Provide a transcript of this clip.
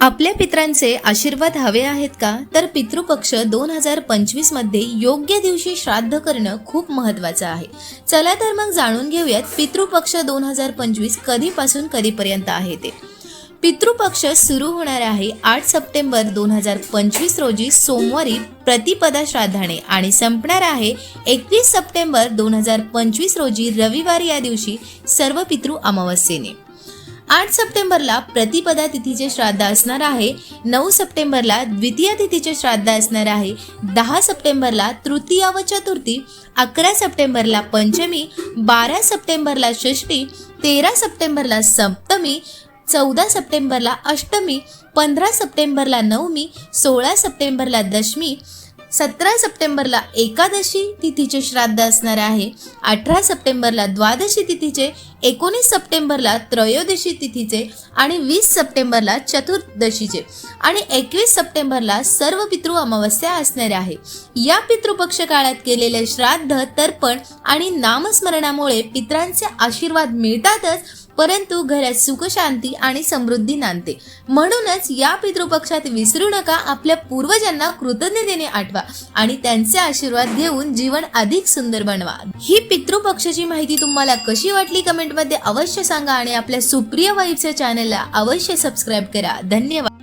आपल्या पित्रांचे आशीर्वाद हवे आहेत का? तर पितृपक्ष दोन हजार पंचवीसमध्ये योग्य दिवशी श्राद्ध करणं खूप महत्वाचं आहे. चला तर मग जाणून घेऊयात पितृपक्ष दोन हजार पंचवीस कधीपासून कधीपर्यंत आहे ते. पितृपक्ष सुरू होणार आहे आठ सप्टेंबर दोन हजार पंचवीस रोजी सोमवारी प्रतिपदा श्राद्धाने आणि संपणार आहे एकवीस सप्टेंबर दोन हजार पंचवीस रोजी रविवारी या दिवशी सर्व पितृ अमावस्येने. आठ सप्टेंबरला प्रतिपदा तिथीचे श्राद्ध असणार आहे. नऊ सप्टेंबरला द्वितीय तिथीचे श्राद्ध असणार आहे. दहा सप्टेंबरला तृतीया व चतुर्थी अकरा सप्टेंबरला पंचमी बारा सप्टेंबरला षष्ठी तेरा सप्टेंबरला सप्तमी चौदा सप्टेंबरला अष्टमी पंधरा सप्टेंबरला नवमी सोळा सप्टेंबरला दशमी सतरा सप्टेंबरला एकादशी तिथीचे श्राद्ध असणार आहे. अठरा सप्टेंबरला द्वादशी तिथीचे एकोणीस सप्टेंबरला त्रयोदशी तिथीचे आणि वीस सप्टेंबरला चतुर्दशीचे. आणि एकवीस सप्टेंबरला सर्व पितृ अमावस्या असणार आहे. या पितृपक्ष काळात केलेले श्राद्ध तर्पण आणि नामस्मरणामुळे पित्रांचे आशीर्वाद मिळतातच परंतु घरात सुख शांती आणि समृद्धी नांदते. म्हणूनच या पितृपक्षात विसरू नका आपल्या पूर्वजांना कृतज्ञतेने आठवा आणि त्यांचे आशीर्वाद घेऊन जीवन अधिक सुंदर बनवा. ही पितृपक्षाची माहिती तुम्हाला कशी वाटली कमेंटमध्ये अवश्य सांगा आणि आपल्या सुप्रिय वाईफच्या चॅनलला अवश्य सबस्क्राईब करा. धन्यवाद.